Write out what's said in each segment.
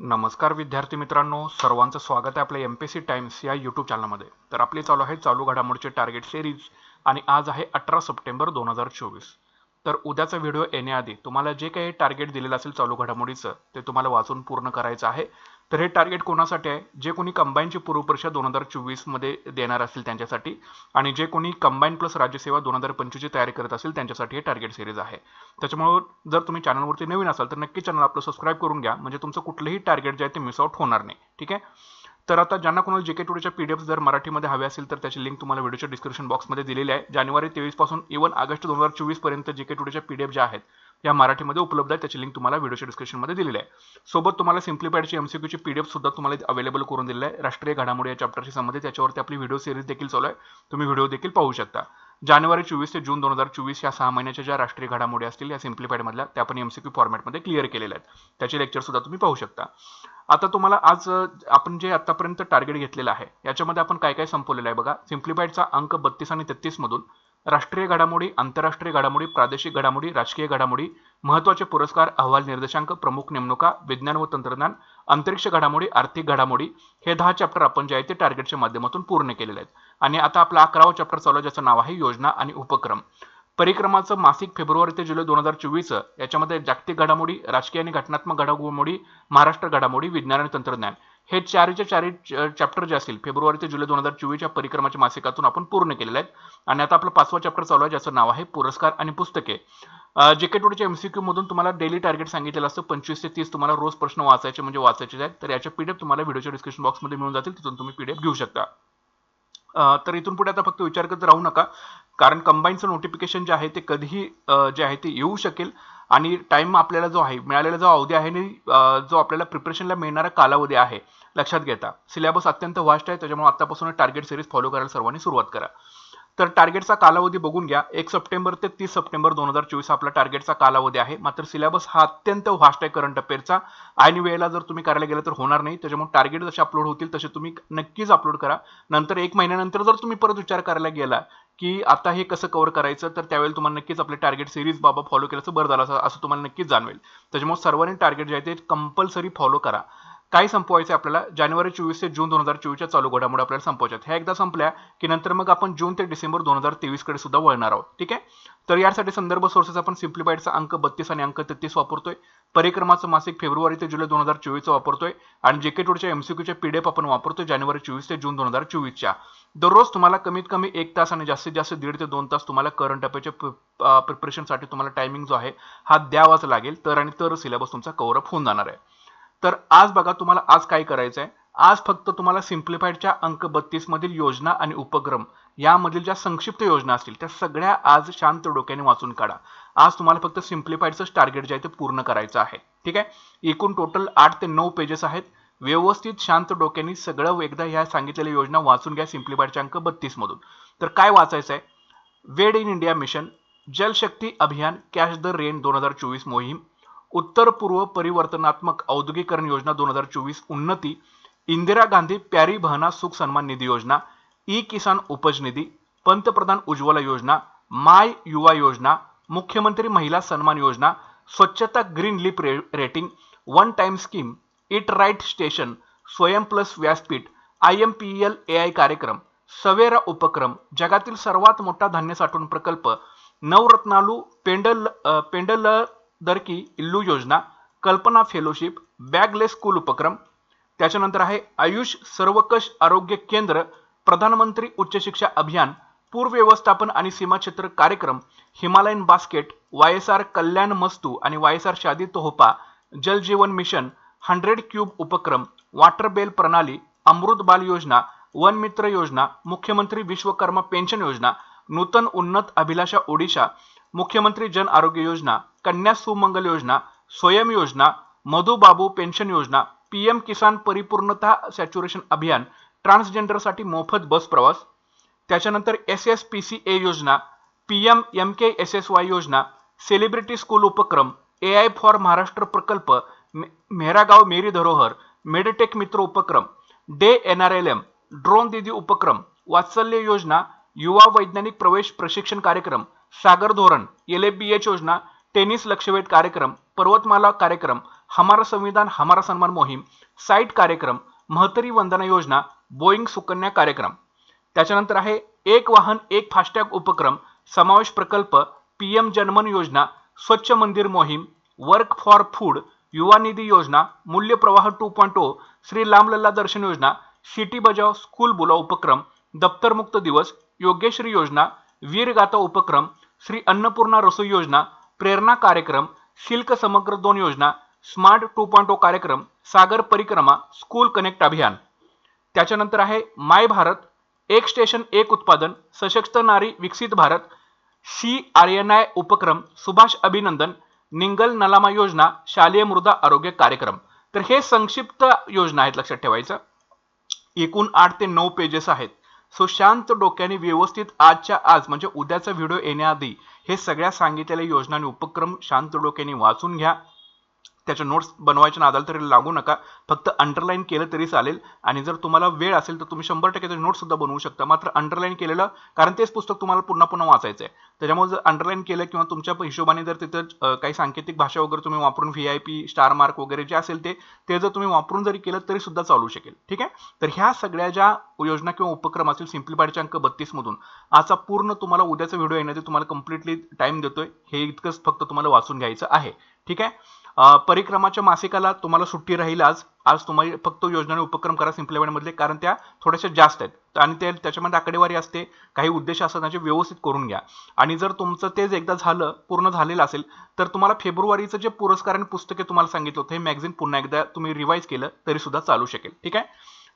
नमस्कार विद्यार्थी मित्रांनो सर्वांचं स्वागत आहे आपल्या एम पी सी टाइम्स या यूट्यूब चॅनलमध्ये तर आपली चालू आहे चालू घडामोडीचे टार्गेट सिरीज आणि आज आहे अठरा सप्टेंबर दोन हजार चोवीस. तर उद्याचा व्हिडिओ येण्याआधी तुम्हाला जे काही टार्गेट दिलेलं असेल चालू घडामोडीचं ते तुम्हाला वाचून पूर्ण करायचं आहे. तर हे टार्गेट कोणासाठी आहे? जे कोणी कंबाईनची पूर्वपरीक्षा दोन हजार चोवीसमध्ये देणार असतील त्यांच्यासाठी आणि जे कोणी कंबाईन प्लस राज्यसेवा दोन हजार पंचवीसची तयारी करत असेल त्यांच्यासाठी हे टार्गेट सिरीज आहे. त्याच्यामुळं जर तुम्ही चॅनलवरती नवीन असाल तर नक्की चॅनल आपलं सबस्क्राईब करून घ्या. म्हणजे तुमचं कुठलंही टार्गेट जे आहे ते मिस आउट होणार नाही. ठीक आहे? तर आता ज्यांना कोणाला जे के टुडेच्या पी डी एफ जर मराठीमध्ये हवे असेल तर त्याची लिंक तुम्हाला व्हिडिओच्या डिस्क्रिप्शन बॉक्समध्ये दिलेली आहे. जानेवारी तेवीसपासून इव्हन ऑगस्ट दोन हजार चोवीसपर्यंत जे के टुडेच्या पी डी एफ ज्या आहेत या मराठीमध्ये उपलब्ध आहे त्याची लिंक तुम्हाला व्हिडिओच्या डिस्क्रिप्शनमध्ये दिलेली आहे. सोबत तुम्हाला सिम्प्लिफाईडची एमसीक्यूची पी डी एफ सुद्धा तुम्हाला अवेलेबल करून दिलेलं आहे. राष्ट्रीय घडामोडी या चॅप्टरशी संबंधित त्याच्यावरती आपली व्हिडिओ सिरीज देखील चालू आहे. तुम्ही व्हिडिओ देखील पाहू शकता. जानेवारी चोवीस ते जून दोन हजार चोवीस या सहा महिन्याच्या ज्या राष्ट्रीय घडामोडी असतील या सिम्प्लिफाईड मधल्या त्या पण एमसीक्यू फॉर्मॅटमध्ये क्लिअर केलेल्या आहेत. त्याचे लेक्चर सुद्धा तुम्ही पाहू शकता. आता तुम्हाला आज आपण जे आतापर्यंत टार्गेट घेतलेलं आहे याच्यामध्ये आपण काय काय संपवलेलं आहे बघा. सिम्प्लिफाईडचा अंक बत्तीस आणि तेहतीस मधून राष्ट्रीय घडामोडी आंतरराष्ट्रीय घडामोडी प्रादेशिक घडामोडी राजकीय घडामोडी महत्त्वाचे पुरस्कार अहवाल निर्देशांक प्रमुख नेमणुका विज्ञान व तंत्रज्ञान अंतरिक्ष घडामोडी आर्थिक घडामोडी हे दहा चॅप्टर आपण जे आहे ते टार्गेटच्या माध्यमातून पूर्ण केलेले आहेत. आणि आता आपला अकरावा चॅप्टर चालू ज्याचं नाव आहे योजना आणि उपक्रम. परिक्रमाचं मासिक फेब्रुवारी ते जुलै दोन हजार चोवीस याच्यामध्ये जागतिक घडामोडी राजकीय आणि घटनात्मक घडामोडी महाराष्ट्र घडामोडी विज्ञान आणि तंत्रज्ञान. हे चारच्या चारही चॅप्टर जे असतील फेब्रुवारी ते जुलै दोन हजार चोवीसच्या परिक्रमाच्या मासिकातून आपण पूर्ण केलेले आहेत. आणि आता आपलं पाचवा चॅप्टर चालू आहे ज्याचं नाव आहे पुरस्कार आणि पुस्तके. जे के टुडेच्या एमसीक्यू मधून तुम्हाला डेली टार्गेट सांगितलेलं असतं पंचवीस ते तीस तुम्हाला रोज प्रश्न वाचायचे म्हणजे वाचायचे आहेत तर याच्या पीडीएफ तुम्हाला व्हिडिओच्या डिस्क्रिप्शन बॉक्समध्ये मिळून जातील तिथून तुम्ही पीडीएफ घेऊ शकता. तर इथून पुढे आता फक्त विचार करत राहू नका. कारण कंबाईनचं नोटिफिकेशन जे आहे ते कधीही जे आहे ते येऊ शकेल. आणि टाइम आपल्याला जो आहे मिळालेला जो अवधी आहे आणि जो आपल्याला प्रिपरेशनला मिळणारा कालावधी आहे. लक्षात घेता. सिलेबस अत्यंत वास्ट आहे. त्याच्यामुळे आतापासून टार्गेट सिरीज फॉलो करायला सर्वांनी सुरुवात करा. तर टार्गेटचा कालावधी बघून घ्या. एक सप्टेंबर ते तीस सप्टेंबर दोन हजार चोवीस आपला टार्गेटचा कालावधी आहे. मात्र सिलेबस हा अत्यंत व्हास्ट आहे करंट अफेअरचा आणि वेळेला जर तुम्ही करायला गेलं तर होणार नाही. त्याच्यामुळे टार्गेट जसे अपलोड होतील तसे तुम्ही नक्कीच अपलोड करा. नंतर एक महिन्यानंतर जर तुम्ही परत विचार करायला गेला की आता हे कसं कव्हर करायचं तर त्यावेळेला तुम्हाला नक्कीच आपले टार्गेट सिरीज बाबा फॉलो केल्याचं बरं झालं असं असं तुम्हाला नक्कीच जाणवेल. त्याच्यामुळे सर्वांनी टार्गेट जे आहे ते कंपल्सरी फॉलो करा. काय संपवायचं आहे आपल्याला जानेवारी चोवीस ते जून दोन हजार चोवीसच्या चालू घडामोडी आपल्याला संपवायच्या ह्या एकदा संपल्या की नंतर मग आपण जून ते डिसेंबर दोन हजार तेवीसकडे सुद्धा वळणार आहोत. ठीक आहे? तर यासाठी संदर्भ सोर्सेस आपण सिम्प्लिफाईडचा अंक बत्तीस आणि अंक तेहतीस वापरतोय. परिक्रमाचं मासिक फेब्रुवारी ते जुलै दोन हजार चोवीसचं वापरतोय. आणि जे के टूडच्या एमसीक्यूच्या पीडीएफ आपण वापरतोय जानेवारी चोवीस ते जून दोन हजार चोवीसच्या. दररोज तुम्हाला कमीत कमी एक तास आणि जास्तीत जास्त दीड ते दोन तास तुम्हाला करंट अफेअरच्या प्रिपरेशनसाठी तुम्हाला टायमिंग जो आहे हा द्यावाच लागेल. तर आणि तर सिलेबस तुमचा कव्हर होऊन जाणार आहे. तर आज बघा तुम्हाला आज काय करायचं आहे आज फक्त तुम्हाला सिम्प्लिफाईडच्या अंक बत्तीस मधील योजना आणि उपक्रम यामधील ज्या संक्षिप्त योजना असतील त्या सगळ्या आज शांत डोक्याने वाचून काढा. आज तुम्हाला फक्त सिम्प्लिफाईडचं टार्गेट जे आहे ते पूर्ण करायचं आहे. ठीक आहे? एकूण टोटल आठ ते नऊ पेजेस आहेत. व्यवस्थित शांत डोक्याने सगळं एकदा ह्या सांगितलेल्या योजना वाचून घ्या सिम्प्लिफाईडच्या अंक बत्तीस मधून. तर काय वाचायचं आहे वेड इन इंडिया मिशन जलशक्ती अभियान कॅश द रेन दोन हजार चोवीस मोहीम उत्तर पूर्व परिवर्तनात्मक औद्योगिकरण योजना दोन हजार चोवीस उन्नती इंदिरा गांधी प्यारी बहना सुख सन्मान निधी योजना ई किसान उपज निधी पंतप्रधान उज्ज्वला योजना माय युवा योजना मुख्यमंत्री महिला सन्मान योजना स्वच्छता green leap rating one time scheme eat right station स्वयं प्लस व्यासपीठ I M P L A I कार्यक्रम सवेरा उपक्रम जगातील सर्वात मोठा धान्य साठवण प्रकल्प नवरत्नालू पेंडल पेंडल अ, इल्लू योजना कल्पना फेलोशिप बॅगलेस स्कूल उपक्रम त्याच्यानंतर आहे आयुष सर्वकष आरोग्य केंद्र प्रधानमंत्री उच्च शिक्षा अभियान पूर व्यवस्थापन आणि सीमाक्षेत्र कार्यक्रम Himalayan basket Y S R कल्याण मस्तू आणि वाय एस आर शादी तोहपा जल जीवन मिशन हंड्रेड क्यूब उपक्रम वॉटर बेल प्रणाली अमृत बाल योजना वन मित्र योजना मुख्यमंत्री विश्वकर्मा पेन्शन योजना नूतन उन्नत अभिलाषा ओडिशा मुख्यमंत्री जन आरोग्य योजना कन्या सुमंगल योजना स्वयं योजना मधुबाबू पेन्शन योजना पीएम किसान परिपूर्णता सॅच्युरेशन अभियान ट्रान्सजेंडरसाठी मोफत बस प्रवास त्याच्यानंतर S S P C A योजना P M M K S S Y योजना सेलिब्रिटी स्कूल उपक्रम ए आय फॉर महाराष्ट्र प्रकल्प मे- मेहरागाव मेरी धरोहर मेडटेक मित्र उपक्रम day N R L M drone दिदी उपक्रम वात्सल्य योजना युवा वैज्ञानिक प्रवेश प्रशिक्षण कार्यक्रम सागर धोरण एल बी एच योजना टेनिस लक्षवेध कार्यक्रम पर्वतमाला कार्यक्रम हमारा संविधान हमारा सन्मान मोहीम साईट कार्यक्रम महतरी वंदना योजना बोईंग सुकन्या कार्यक्रम. त्याच्यानंतर आहे एक वाहन एक फास्टॅग उपक्रम समावेश प्रकल्प पी एम जनमन योजना स्वच्छ मंदिर मोहीम वर्क फॉर फूड युवा निधी योजना मूल्य प्रवाह two point O Shri Ramlalla दर्शन योजना सिटी बजाव स्कूल बुला उपक्रम दप्तरमुक्त दिवस योग्यश्री योजना वीरगाथा उपक्रम श्री अन्नपूर्णा रसोई योजना प्रेरणा कार्यक्रम शिल्क समग्र दोन योजना स्मार्ट टू पॉईंट ओ कार्यक्रम सागर परिक्रमा स्कूल कनेक्ट अभियान. त्याच्यानंतर आहे माय भारत एक स्टेशन एक उत्पादन सशक्त नारी विकसित Bharat C R N I उपक्रम सुभाष अभिनंदन निंगल नलामा योजना शालेय मृदा आरोग्य कार्यक्रम. तर हे संक्षिप्त योजना आहेत लक्षात ठेवायचं. एकूण आठ ते नऊ पेजेस आहेत. सो शांत डोक्याने व्यवस्थित आजच्या आज म्हणजे उद्याचा व्हिडिओ येण्याआधी हे सगळ्या सांगितलेल्या योजना आणि उपक्रम शांत डोक्याने वाचून घ्या. त्याच्या नोट्स बनवायच्या नादाल तरी लागू नका. फक्त अंडरलाईन केलं तरी चालेल. आणि जर तुम्हाला वेळ असेल तर तुम्ही शंभर टक्के त्याचे नोट्स सुद्धा बनवू शकता. मात्र अंडरलाईन केलेलं कारण तेच पुस्तक तुम्हाला पुन्हा पुन्हा वाचायचं आहे त्याच्यामुळे जर अंडरलाईन केलं किंवा तुमच्या हिशोबाने जर तिथं काही सांकेतिक भाषा वगैरे तुम्ही वापरून V I P star mark वगैरे जे असेल ते ते जर तुम्ही वापरून जरी केलं तरी सुद्धा चालू शकेल. ठीक आहे? तर ह्या सगळ्या ज्या योजना किंवा उपक्रम असतील सिम्प्लिफाईडच्या अंक बत्तीस मधून आजचा पूर्ण तुम्हाला उद्याचा व्हिडिओ येण्याचे तुम्हाला कम्प्लिटली टाइम देतोय. हे इतकंच फक्त तुम्हाला वाचून घ्यायचं आहे. ठीक आहे? परिक्रमाच्या मासिकाला तुम्हाला सुट्टी राहील आज. आज तुम्हाला फक्त योजना आणि उपक्रम करा सिम्प्लिफाईड कारण त्या थोड्याशा जास्त आहेत. आणि ते त्याच्यामध्ये आकडेवारी असते. काही उद्देश असतात त्याचे व्यवस्थित करून घ्या. आणि जर तुमचं तेच एकदा झालं पूर्ण झालेलं असेल तर तुम्हाला फेब्रुवारीचं जे पुरस्कार आणि पुस्तके तुम्हाला सांगितलं होतं हे मॅगझिन पुन्हा एकदा तुम्ही रिवाईज केलं तरी सुद्धा चालू शकेल. ठीक आहे?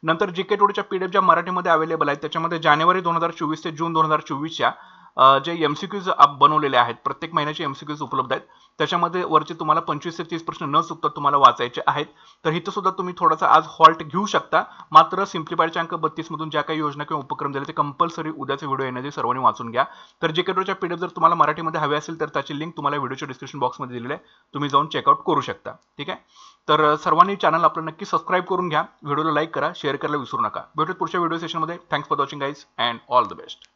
नंतर जी के टोडीच्या एफ ज्या मराठीमध्ये अवेलेबल आहेत त्याच्यामध्ये जानेवारी दोन हजार चोवीस ते जून दोन हजार चोवीसच्या जे एमसीक्यूज बनवलेले आहेत प्रत्येक महिन्याचे एमसीक्यूज उपलब्ध आहेत. त्याच्यामध्ये वरचे तुम्हाला पंचवीस ते तीस प्रश्न न चुकता तुम्हाला वाचायचे आहेत. तर इथं सुद्धा तुम्ही थोडासा आज हॉल्ट घेऊ शकता. मात्र सिम्प्लिफायडच्या अंक बत्तीसमधून ज्या काही योजना किंवा उपक्रम दिले ते कंपल्सरी उद्याचे व्हिडिओ येण्याचे सर्वांनी वाचून घ्या. तर जे केटोच्या पीडीएफ जर तुम्हाला मराठीमध्ये हवे असेल तर त्याची लिंक तुम्हाला व्हिडिओच्या डिस्क्रिप्शन बॉक्समध्ये दिलेली आहे. तुम्ही जाऊन चेकआउट करू शकता. ठीक आहे? तर सर्वांनी चॅनल आपलं नक्की सबस्क्राईब करून घ्या. व्हिडिओला लाईक करा शेअर करायला विसरू नका. भेटूत पुढच्या व्हिडिओ सेशनमध्ये thanks for watching guys and all the best